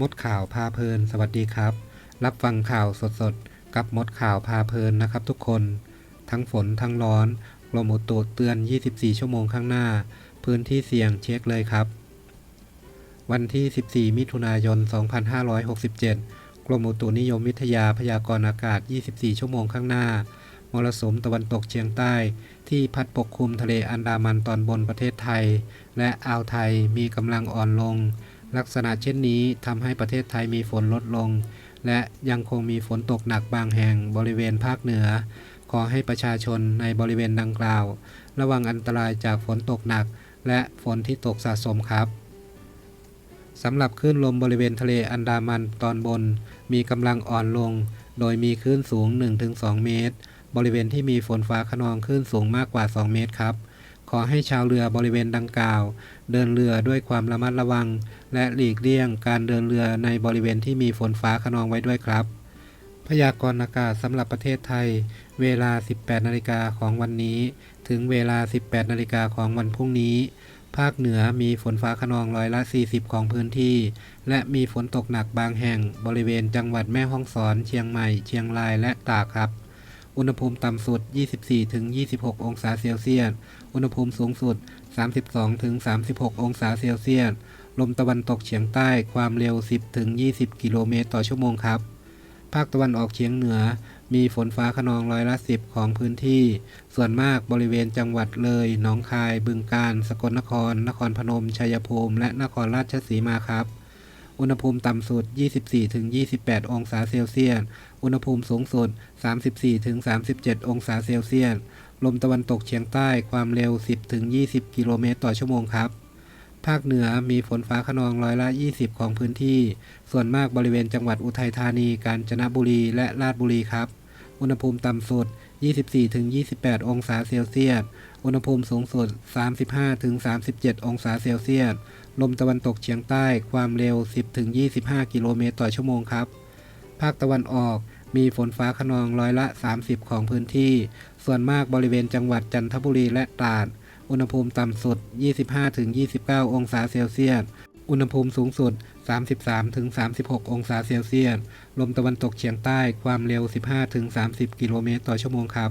มดข่าวพาเพลิน สวัสดีครับ รับฟังข่าวสดๆ กับมดข่าวพาเพลินนะครับทุกคน ทั้งฝนทั้งร้อนกรมอุตุเตือน 24 ชั่วโมงข้างหน้า พื้นที่เสี่ยงเช็คเลยครับ วันที่ 14 มิถุนายน 2567 กรมอุตุนิยมวิทยาพยากรณ์อากาศ 24 ชั่วโมงข้างหน้ามรสุมตะวันตกเฉียงใต้ ที่พัดปกคลุมทะเลอันดามันตอนบนประเทศไทย และอ่าวไทยมีกำลังอ่อนลง ลักษณะเช่นนี้ทำให้ประเทศไทยมีฝนลดลง และยังคงมีฝนตกหนักบางแห่งบริเวณภาคเหนือ ขอให้ประชาชนในบริเวณดังกล่าว ระวังอันตรายจากฝนตกหนัก และฝนที่ตกสะสมครับสำหรับคลื่นลมบริเวณทะเลอันดามันตอนบน มีกำลังอ่อนลง โดยมีคลื่นสูง 1-2 เมตร บริเวณที่มีฝนฟ้าขนองคลื่นสูงมากกว่า 2 เมตรครับ ขอให้ชาวเรือบริเวณดังกล่าว เดินเรือด้วยความระมัดระวัง และหลีกเลี่ยงการเดินเรือในบริเวณที่มีฝนฟ้าขนองไว้ด้วยครับ พยากรณ์อากาศสำหรับประเทศไทย เวลา 18 นาฬิกาของวันนี้ ถึงเวลา 18 นาฬิกาของวันพรุ่งนี้ ภาคเหนือมีฝนฟ้าขนองร้อยละ 40 ของพื้นที่ และมีฝนตกหนักบางแห่ง บริเวณจังหวัดแม่ฮ่องสอน เชียงใหม่ เชียงรายและตากครับ อุณหภูมิต่ำสุด 24-26 องศาเซลเซียส อุณหภูมิสูงสุด 32-36 องศาเซลเซียส ลมตะวันตกเฉียงใต้ความเร็ว 10-20 กิโลเมตรต่อชั่วโมงครับ ภาคตะวันออกเฉียงเหนือ มีฝนฟ้าขนองร้อยละ 10 ของพื้นที่ ส่วนมากบริเวณจังหวัดเลย หนองคาย บึงกาฬ สกลนคร นครพนม ชัยภูมิ และนครราชสีมาครับ อุณหภูมิต่ำสุด 24-28 องศาเซลเซียส อุณหภูมิสูงสุด 34-37 องศาเซลเซียส ลมตะวันตกเฉียงใต้ความเร็ว 10-20 กิโลเมตรต่อชั่วโมงครับ ภาคเหนือมีฝนฟ้าขนองร้อยละ 20 ของพื้นที่ ส่วนมากบริเวณจังหวัดอุทัยธานี กาญจนบุรี และราชบุรีครับ อุณหภูมิต่ำสุด 24-28 องศาเซลเซียส อุณหภูมิสูงสุด 35-37 องศาเซลเซียส ลมตะวันตกเฉียงใต้ ความเร็ว 10-25 กิโลเมตรต่อชั่วโมงครับ ภาคตะวันออก มีฝนฟ้าขนองร้อยละ 30 ของพื้นที่ ส่วนมากบริเวณจังหวัดจันทบุรีและตราด อุณหภูมิต่ำสุด 25-29 องศาเซลเซียส อุณหภูมิสูงสุด 33-36 องศาเซลเซียส ลมตะวันตกเฉียงใต้ ความเร็ว 15-30 กิโลเมตรต่อชั่วโมงครับ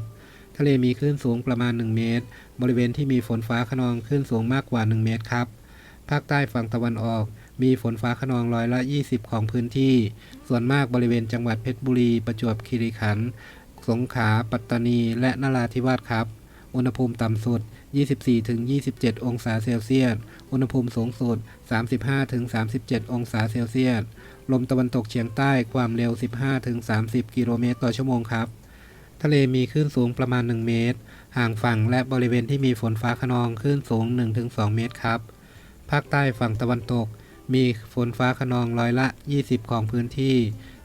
ทะเลมีคลื่นสูงประมาณ 1 เมตร บริเวณที่มีฝนฟ้าขนองคลื่นสูงมากกว่า 1 เมตรครับ ภาคใต้ฝั่งตะวันออก มีฝนฟ้าขนองร้อยละ 20 ของพื้นที่ ส่วนมากบริเวณจังหวัดเพชรบุรี ประจวบคีรีขันธ์ สงขลา ปัตตานี และนราธิวาสครับ อุณหภูมิต่ำสุด 24-27 องศาเซลเซียส อุณหภูมิสูงสุด 35-37 องศาเซลเซียส ลมตะวันตกเฉียงใต้ความเร็ว 15-30 กิโลเมตรต่อชั่วโมงครับ ทะเลมีคลื่นสูงประมาณ 1 เมตร ห่างฝั่งและบริเวณที่มีฝนฟ้าขนองคลื่นสูง 1-2 เมตรครับ ภาคใต้ฝั่งตะวันตก มีฝนฟ้าขนองร้อยละ 20 ของพื้นที่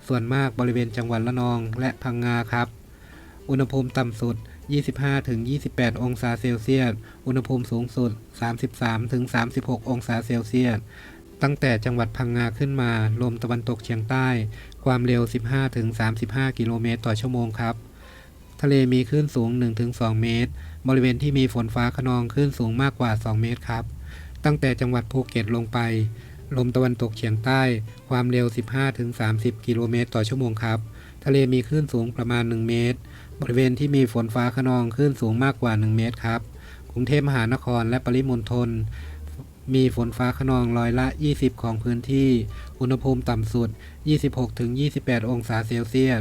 ส่วนมากบริเวณจังหวัดละนองและพังงาครับ อุณหภูมิต่ำสุด 25-28 องศาเซลเซียส อุณหภูมิสูงสุด 33-36 องศาเซลเซียส ตั้งแต่จังหวัดพังงาขึ้นมา ลมตะวันตกเฉียงใต้ ความเร็ว 15-35 กิโลเมตรต่อชั่วโมงครับ ทะเลมีคลื่นสูง 1-2 เมตร บริเวณที่มีฝนฟ้าขนองคลื่นสูงมากกว่า 2 เมตรครับ ตั้งแต่จังหวัดภูเก็ตลงไป ลมตะวันตกเฉียงใต้ ความเร็ว 15-30 กิโลเมตรต่อชั่วโมงครับ ทะเลมีคลื่นสูงประมาณ 1 เมตร บริเวณที่มีฝนฟ้าขนองคลื่นสูงมากกว่า 1 เมตรครับ กรุงเทพมหานครและปริมณฑลมีฝนฟ้าขนองร้อยละ 20 ของพื้นที่ อุณหภูมิต่ำสุด 26-28 องศาเซลเซียส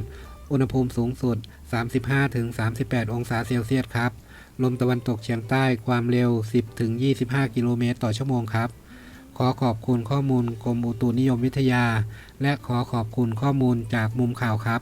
อุณหภูมิสูงสุด 35-38 องศาเซลเซียสครับ ลมตะวันตกเฉียงใต้ความเร็ว 10-25 กิโลเมตรต่อชั่วโมงครับ ขอขอบคุณข้อมูลกรมอุตุนิยมวิทยา และขอขอบคุณข้อมูลจากมุมข่าวครับ